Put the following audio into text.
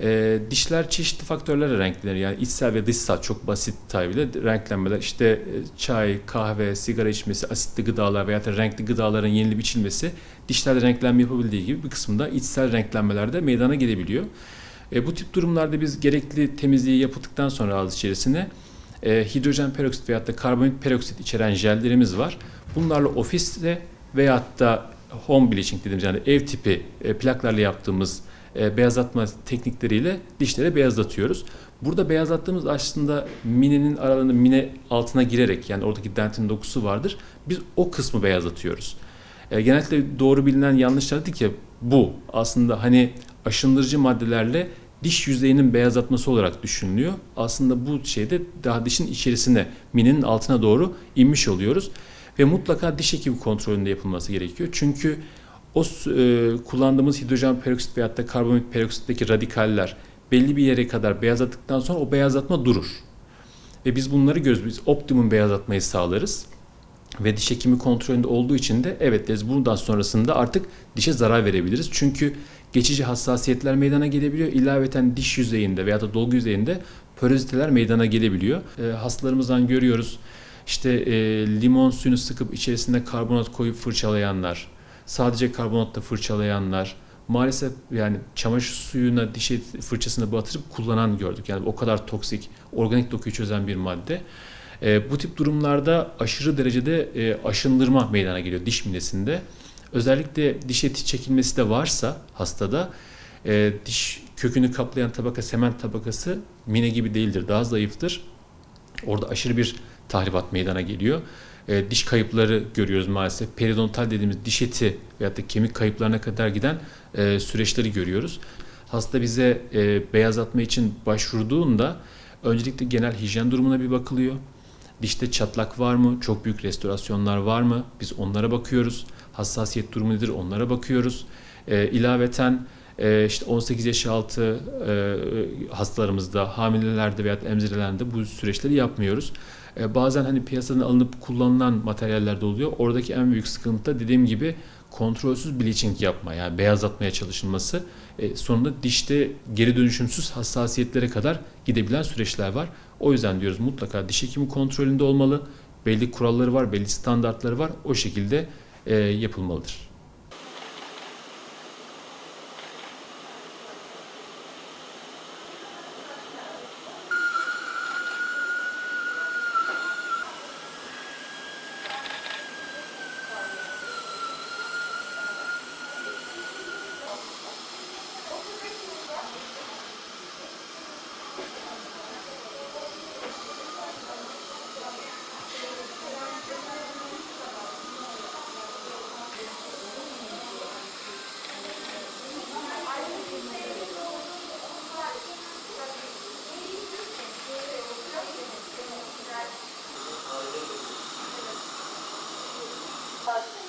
E, dişler çeşitli faktörlerle renklenir. Yani içsel ve dışsal çok basit tabirle renklenmeler. İşte e, çay, kahve, sigara içmesi, asitli gıdalar veya da renkli gıdaların yenilip içilmesi dişlerde renklenme yapabildiği gibi bir kısmında içsel renklenmelerde meydana gelebiliyor. E, bu tip durumlarda biz gerekli temizliği yapıldıktan sonra ağız içerisine e, hidrojen peroksit veyahut da karbonat peroksit içeren jellerimiz var. Bunlarla ofiste veyahut da home bleaching dediğimiz yani ev tipi e, plaklarla yaptığımız e, beyazlatma teknikleriyle dişleri beyazlatıyoruz. Burada beyazlattığımız aslında minenin aralığını mine altına girerek yani oradaki dentin dokusu vardır. Biz o kısmı beyazlatıyoruz. E, genellikle doğru bilinen yanlışlardı ki bu aslında hani aşındırıcı maddelerle diş yüzeyinin beyazlatması olarak düşünülüyor. Aslında bu şeyde daha dişin içerisine, minin altına doğru inmiş oluyoruz. Ve mutlaka diş hekimi kontrolünde yapılması gerekiyor. Çünkü o e, kullandığımız hidrojen peroksit veyahut da karbonat peroksitteki radikaller belli bir yere kadar beyazlattıktan sonra o beyazlatma durur. Ve biz bunları göz biz optimum beyazlatmayı sağlarız. Ve diş hekimi kontrolünde olduğu için de evet deriz bundan sonrasında artık dişe zarar verebiliriz. Çünkü geçici hassasiyetler meydana gelebiliyor. İlaveten diş yüzeyinde veya da dolgu yüzeyinde poroziteler meydana gelebiliyor. E, hastalarımızdan görüyoruz. İşte e, limon suyunu sıkıp içerisinde karbonat koyup fırçalayanlar, sadece karbonatla fırçalayanlar, maalesef yani çamaşır suyuna dişe fırçasını batırıp kullanan gördük. Yani o kadar toksik, organik dokuyu çözen bir madde. E, bu tip durumlarda aşırı derecede e, aşındırma meydana geliyor diş minesinde. Özellikle diş eti çekilmesi de varsa hastada e, diş kökünü kaplayan tabaka sement tabakası mine gibi değildir, daha zayıftır. Orada aşırı bir tahribat meydana geliyor. E, diş kayıpları görüyoruz maalesef. Periodontal dediğimiz diş eti veyahut da kemik kayıplarına kadar giden e, süreçleri görüyoruz. Hasta bize e, beyazlatma için başvurduğunda öncelikle genel hijyen durumuna bir bakılıyor. Dişte çatlak var mı? Çok büyük restorasyonlar var mı? Biz onlara bakıyoruz. Hassasiyet durumu nedir? Onlara bakıyoruz. E, ilaveten e, işte 18 yaş altı e, hastalarımızda, hamilelerde veya emzirelerde bu süreçleri yapmıyoruz. E, bazen hani piyasadan alınıp kullanılan materyaller de oluyor. Oradaki en büyük sıkıntı da dediğim gibi kontrolsüz bleaching yapma yani beyazlatmaya çalışılması. E, sonunda dişte geri dönüşümsüz hassasiyetlere kadar gidebilen süreçler var. O yüzden diyoruz mutlaka diş hekimi kontrolünde olmalı. Belli kuralları var, belli standartları var. O şekilde e, yapılmalıdır. Awesome.